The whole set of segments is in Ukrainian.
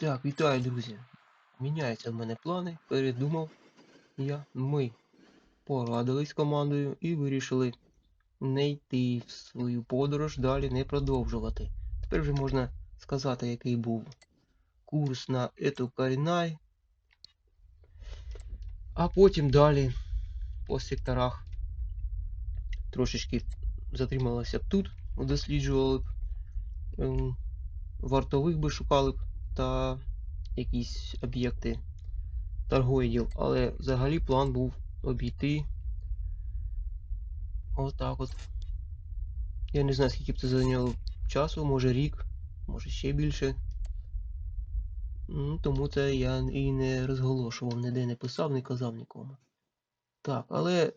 Так, вітаю, друзі. Міняються в мене плани. Передумав я. Ми порадились з командою і вирішили не йти в свою подорож, далі не продовжувати. Тепер вже можна сказати, який був курс на ету Карінай. А потім далі по секторах трошечки затрималося б тут, досліджували б. ем, Вартових би шукали б та якісь об'єкти торгоїдів, але взагалі план був обійти отак от. Я не знаю, скільки б це зайняло часу, може рік, може ще більше. Ну, тому це я і не розголошував, ніде не писав, не казав нікому. Так, але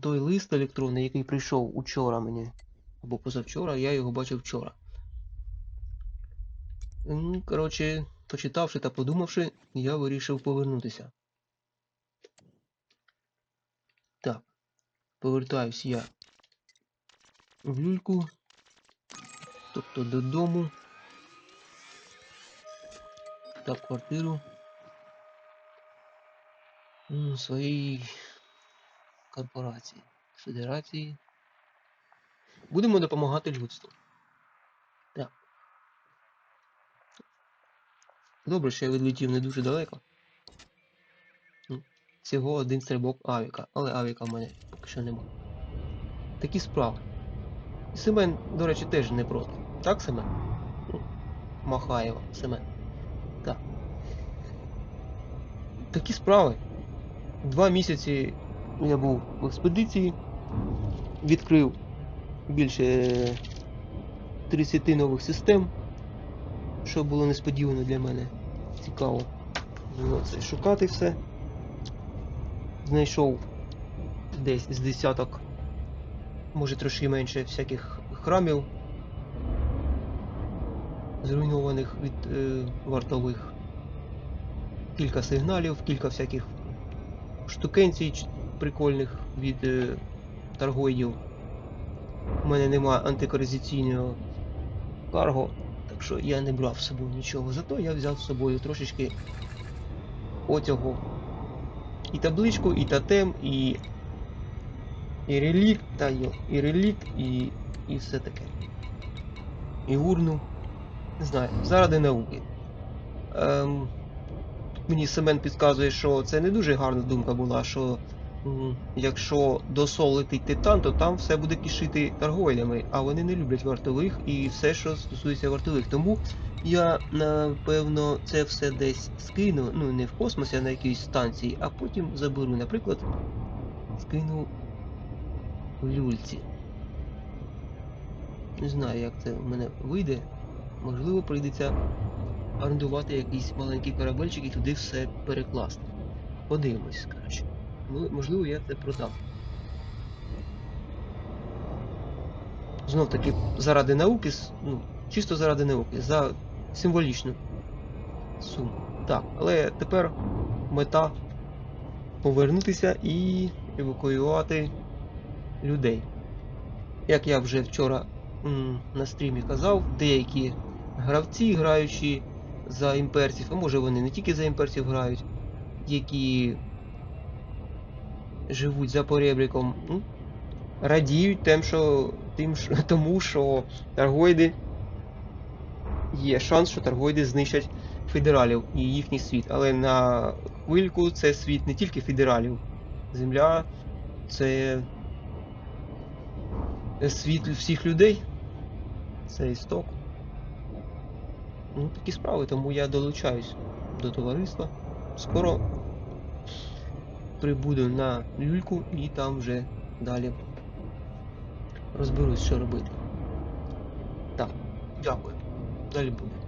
той лист електронний, який прийшов учора мені, або позавчора, я його бачив вчора. Ну, коротше, почитавши та подумавши, я вирішив повернутися. Так, повертаюсь я в люльку, тобто додому та в квартиру м, своєї корпорації, федерації. Будемо допомагати людству. Добре, що я відлетів не дуже далеко. Всього один стрибок авіка, але авіка в мене поки що нема. Такі справи. Семен, до речі, теж не проти. Так, Семен? Махає вам, Семен. Так. Такі справи. Два місяці я був в експедиції, відкрив більше 30 нових систем що було несподівано для мене. Цікаво було це шукати все. Знайшов десь з десяток, може трошки менше всяких храмів, зруйнованих від е, вартових. Кілька сигналів, кілька всяких штукенцій прикольних від е, торгоїдів. У мене нема антикоризаційного карго. Так що я не брав з собою нічого. Зато я взяв з собою трошечки одягу. І табличку, і тотем, і. І релікт, та йо, і релікт, і. і все таке. І урну. Не знаю, заради науки. Ем, мені Семен підказує, що це не дуже гарна думка була, що якщо досолити титан, то там все буде кишити торгоїдами, а вони не люблять вартових і все, що стосується вартових. Тому я напевно це все десь скину, ну не в космосі, а на якійсь станції, а потім заберу, наприклад, скину в люльці. Не знаю, як це в мене вийде. Можливо, прийдеться орендувати якийсь маленький корабельчик і туди все перекласти. Подивимось, коротше. Можливо, я це продам. Знов таки, заради науки, ну, чисто заради науки, за символічну суму. Так, але тепер мета повернутися і евакуювати людей. Як я вже вчора на стрімі казав, деякі гравці, граючи за імперців, а може вони не тільки за імперців грають, які живуть за поребриком, ну, радіють тим, що, тим, що, тому, що торгоїди є шанс, що торгоїди знищать федералів і їхній світ. Але на хвильку це світ не тільки федералів. Земля це світ всіх людей. Це істок. Ну, такі справи, тому я долучаюсь до товариства. Скоро прибуду на люльку і там вже далі розберусь, що робити. Так, дякую. Далі буде.